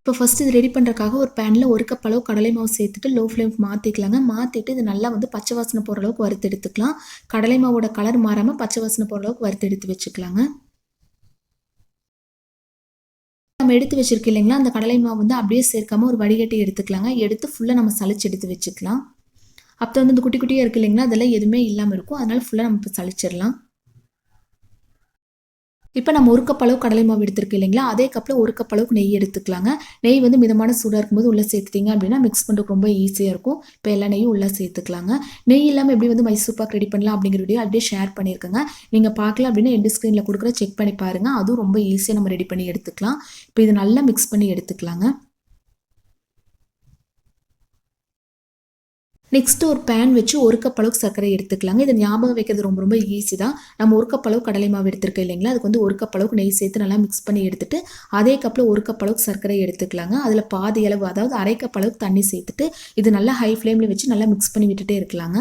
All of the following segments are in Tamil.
இப்போ ஃபஸ்ட்டு இது ரெடி பண்ணுறக்காக ஒரு பேனில் ஒரு கப் அளவு கடலை மாவு சேர்த்துட்டு லோ ஃப்ளேம் மாற்றிக்கலாங்க மாற்றிட்டு இது நல்லா வந்து பச்சை வாசனை போகிற அளவுக்கு வறுத்து எடுத்துக்கலாம். கடலை மாவோட கலர் மாறாமல் பச்சை வாசனை போகிற அளவுக்கு வறுத்து எடுத்து வச்சுக்கலாங்க. நம்ம எடுத்து வச்சிருக்கோம் இல்லைங்களா? அந்த கடலை மாவு வந்து அப்படியே சேர்க்காம ஒரு வடிகட்டி எடுத்துக்கலாங்க. எடுத்து ஃபுல்லாக நம்ம சளிச்சு எடுத்து வச்சுக்கலாம். அப்போ வந்து இந்த குட்டி குட்டியாக இருக்கு இல்லைங்களா? அதெல்லாம் எதுவுமே இல்லாமல் இருக்கும். அதனால் ஃபுல்லாக நம்ம இப்போ சளிச்சிடலாம். இப்போ நம்ம ஒரு கப் அளவு கடலை மாவு எடுத்துருக்கு இல்லைங்களா? அதே கப்பில் ஒரு கப் அளவுக்கு நெய் எடுத்துக்கலாங்க. நெய் வந்து மிதமான சூடாக இருக்கும்போது உள்ளே சேர்த்துட்டிங்க அப்படின்னா மிக்ஸ் பண்ணுறதுக்கு ரொம்ப ஈஸியாக இருக்கும். இப்போ எல்லா நெய்யும் உள்ளே சேர்த்துக்கலாங்க. நெய் இல்லாமல் எப்படி வந்து மைசூர் பாக் ரெடி பண்ணலாம் அப்படிங்கிற வீடியோ அப்படியே ஷேர் பண்ணியிருக்கேங்க. நீங்கள் பார்க்கல அப்படின்னா எண்டு ஸ்க்ரீனில் கொடுக்குற செக் பண்ணி பாருங்கள் அதுவும் ரொம்ப ஈஸியாக நம்ம ரெடி பண்ணி எடுத்துக்கலாம். இப்போ இது நல்லா மிக்ஸ் பண்ணி எடுத்துக்கலாங்க. நெக்ஸ்ட்டு ஒரு பேன் வச்சு ஒரு கப் அளவுக்கு சர்க்கரை எடுத்துக்கலாங்க. இதை ஞாபகம் வைக்கிறது ரொம்ப ரொம்ப ஈஸி தான். நம்ம ஒரு கப் அளவு கடலை மாவு எடுத்துருக்கோம் இல்லைங்களா? அதுக்கு வந்து ஒரு கப் அளவுக்கு நெய் சேர்த்து நல்லா மிக்ஸ் பண்ணி எடுத்துட்டு அதே கப்பில் ஒரு கப் அளவுக்கு சர்க்கரை எடுத்துக்கலாங்க. அதில் பாதி அளவு அதாவது அரை கப் அளவுக்கு தண்ணி சேர்த்துட்டு இது நல்லா ஹை ஃப்ளேமில் வச்சு நல்லா மிக்ஸ் பண்ணி விட்டுட்டே இருக்கலாங்க.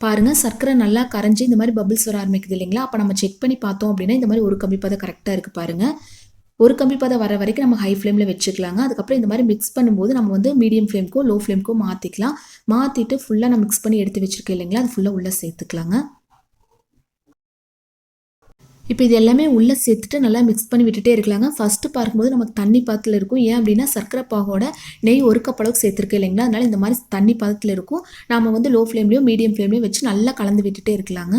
பாருங்க சர்க்கரை நல்லா கரைஞ்சி இந்த மாதிரி பபிள்ஸ் வர ஆரம்பிக்குது இல்லைங்களா? அப்போ நம்ம செக் பண்ணி பார்த்தோம் அப்படின்னா இந்த மாதிரி ஒரு கம்பி பதம் கரெக்டாக இருக்குது பாருங்கள் ஒரு கம்பி பதம் வர வரைக்கும் நம்ம ஹை ஃப்ளேமில் வச்சுக்கலாங்க. அதுக்கப்புறம் இந்த மாதிரி மிக்ஸ் பண்ணும்போது நம்ம வந்து மீடியம் ஃப்ளேம்க்கோ லோ ஃப்ளேம்க்கோ மாற்றிக்கலாம் மாற்றிட்டு ஃபுல்லாக நம்ம மிக்ஸ் பண்ணி எடுத்து வச்சுருக்கேன் இல்லைங்களா? அது ஃபுல்லாக உள்ளே சேர்த்துக்கலாங்க. இப்போ இது எல்லாமே உள்ளே சேர்த்துட்டு நல்லா மிக்ஸ் பண்ணி விட்டுட்டே இருக்கலாங்க. ஃபஸ்ட்டு பார்க்கும்போது நமக்கு தண்ணி பாத்தில் இருக்கும். ஏன் அப்படின்னா சர்க்கரை பாகோட நெய் ஒரு கப் அளவுக்கு சேர்த்துருக்கு இல்லைங்களா? அதனால இந்த மாதிரி தண்ணி பாதத்தில் இருக்கும். நம்ம வந்து லோ ஃப்ளேம்லேயும் மீடியம் ஃப்ளேம்லேயும் வச்சு நல்லா கலந்து விட்டுட்டே இருக்கலாங்க.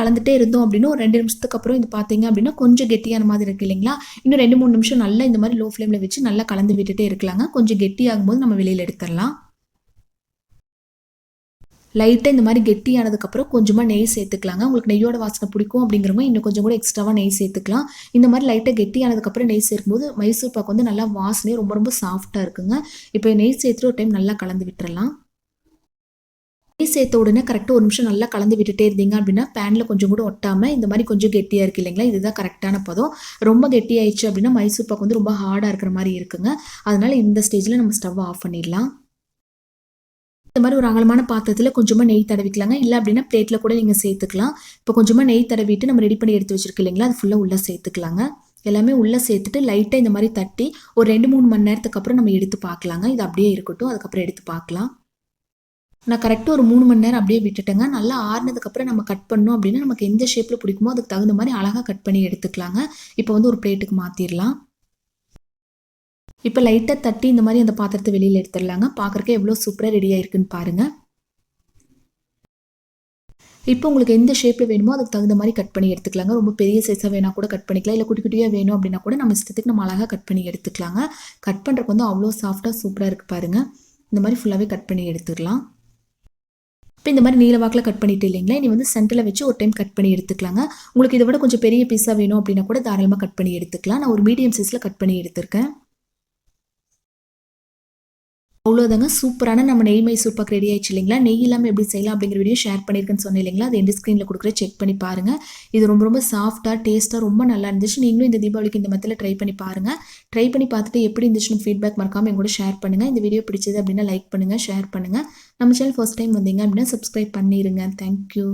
கலந்துட்டே இருந்தோம் அப்படின்னு ஒரு ரெண்டு நிமிஷத்துக்கு அப்புறம் இது பார்த்தீங்க அப்படின்னா கொஞ்சம் கெட்டியான மாதிரி இருக்கு இல்லைங்களா? இன்னும் ரெண்டு மூணு நிமிஷம் நல்லா இந்த மாதிரி லோ ஃப்ளேமில் வச்சு நல்லா கலந்து விட்டுட்டே இருக்கலாங்க. கொஞ்சம் கெட்டியாகும் போது நம்ம வெளியில் எடுத்துடலாம். லைட்டாக இந்த மாதிரி கெட்டியானதுக்கப்புறம் கொஞ்சமாக நெய் சேர்த்துக்கலாங்க. உங்களுக்கு நெய்யோட வாசனை பிடிக்கும் அப்படிங்கிறவங்க இன்னும் கொஞ்சம் கூட எக்ஸ்ட்ராவாக நெய் சேர்த்துக்கலாம். இந்த மாதிரி லைட்டாக கெட்டியானதுக்கப்புறம் நெய் சேர்க்கும்போது மைசூர் பாக்கு வந்து நல்லா வாசனையே ரொம்ப ரொம்ப சாஃப்டாக இருக்குங்க. இப்போ நெய் சேர்த்துட்டு ஒரு டைம் நல்லா கலந்து விட்டுறலாம். நெய் சேர்த்த உடனே கரெக்டாக ஒரு நிமிஷம் நல்லா கலந்து விட்டுட்டே இருந்தீங்க அப்படின்னா பேனில் கொஞ்சம் கூட ஒட்டாமல் இந்த மாதிரி கொஞ்சம் கெட்டியாக இருக்குது இல்லைங்களா? இதுதான் கரெக்டான பதம். ரொம்ப கெட்டியாயிடுச்சு அப்படின்னா மைசூர் பாக்கு வந்து ரொம்ப ஹார்டாக இருக்கிற மாதிரி இருக்குங்க. அதனால் இந்த ஸ்டேஜில் நம்ம ஸ்டவ் ஆஃப் பண்ணிடலாம். இந்த மாதிரி ஒரு அகலமான பாத்திரத்தில் கொஞ்சமாக நெய் தடவிக்கலாங்க. இல்லை அப்படின்னா பிளேட்டில் கூட நீங்கள் சேர்த்துக்கலாம். இப்போ கொஞ்சமாக நெய் தடவிட்டு நம்ம ரெடி பண்ணி எடுத்து வச்சிருக்கோம் இல்லைங்களா? அது ஃபுல்லாக உள்ளே சேர்த்துக்கலாங்க. எல்லாமே உள்ளே சேர்த்துட்டு லைட்டாக இந்த மாதிரி தட்டி ஒரு ரெண்டு மூணு மணி நேரத்துக்கு அப்புறம் நம்ம எடுத்து பார்க்கலாங்க. இது அப்படியே இருக்கட்டும். அதுக்கப்புறம் எடுத்து பார்க்கலாம். நான் கரெக்டாக ஒரு மூணு மணி நேரம் அப்படியே விட்டுட்டேங்க. நல்லா ஆறினதுக்கப்புறம் நம்ம கட் பண்ணோம் அப்படின்னா நமக்கு எந்த ஷேப்பில் பிடிக்குமோ அதுக்கு தகுந்த மாதிரி அழகாக கட் பண்ணி எடுத்துக்கலாங்க. இப்போ வந்து ஒரு பிளேட்டுக்கு மாற்றிடலாம் இப்போ லைட்டாக தட்டி இந்த மாதிரி அந்த பாத்திரத்தை வெளியில் எடுத்துடலாங்க. பார்க்குறக்கே எவ்வளோ சூப்பராக ரெடி இருக்குன்னு பாருங்கள் இப்போ உங்களுக்கு எந்த ஷேப்பில் வேணுமோ அதுக்கு தகுந்த மாதிரி கட் பண்ணி எடுத்துக்கலாங்க. ரொம்ப பெரிய சைஸாக வேணால் கூட கட் பண்ணிக்கலாம். இல்லை குட்டி குட்டியாக வேணும் அப்படின்னா கூட நம்ம இஷ்டத்துக்கு நம்ம அழகாக கட் பண்ணி எடுத்துக்கலாங்க. கட் பண்ணுறதுக்கு வந்து அவ்வளோ சாஃப்டாக சூப்பராக இருக்குது பாருங்கள் இந்த மாதிரி ஃபுல்லாகவே கட் பண்ணி எடுத்துக்கலாம் இப்போ இந்த மாதிரி நீல வாக்கில் கட் பண்ணிட்டு இல்லைங்களா? இனி வந்து சென்டரில் வச்சு ஒரு டைம் கட் பண்ணி எடுத்துக்கலாங்க. உங்களுக்கு இதை விட கொஞ்சம் பெரிய பீஸாக வேணும் அப்படின்னா கூட தாராளமாக கட் பண்ணி எடுத்துக்கலாம். நான் ஒரு மீடியம் சைஸில் கட் பண்ணி எடுத்திருக்கேன். அவ்வளோதாங்க சூப்பரான நம்ம நெய் மைசூர் பாக் ரெடி ஆயிடுச்சு இல்லைங்களா? நெய் இல்லாமல் எப்படி செய்யலாம் அப்படிங்கிற வீடியோ ஷேர் பண்ணியிருக்கேன்னு சொன்னேன் இல்லைங்களா? அது எந்த ஸ்க்ரீனில் கொடுக்குற செக் பண்ணி பாருங்கள் இது ரொம்ப ரொம்ப சாஃப்ட்டாக டேஸ்ட்டாக ரொம்ப நல்லா இருந்துச்சு. நீங்களும் இந்த தீபாவளிக்கு இந்த மத்தியில் ட்ரை பண்ணி பாருங்கள் ட்ரை பண்ணி பார்த்துட்டு எப்படி இருந்துச்சுன்னு ஃபீட்பேக் மறக்காமல் எங்கூட ஷேர் பண்ணுங்கள் இந்த வீடியோ பிடிச்சது அப்படின்னா லைக் பண்ணுங்கள் ஷேர் பண்ணுங்கள் நம்ம சேனல் ஃபர்ஸ்ட் டைம் வந்தீங்க அப்படின்னா சப்ஸ்கிரைப் பண்ணிடுங்க தேங்க்யூ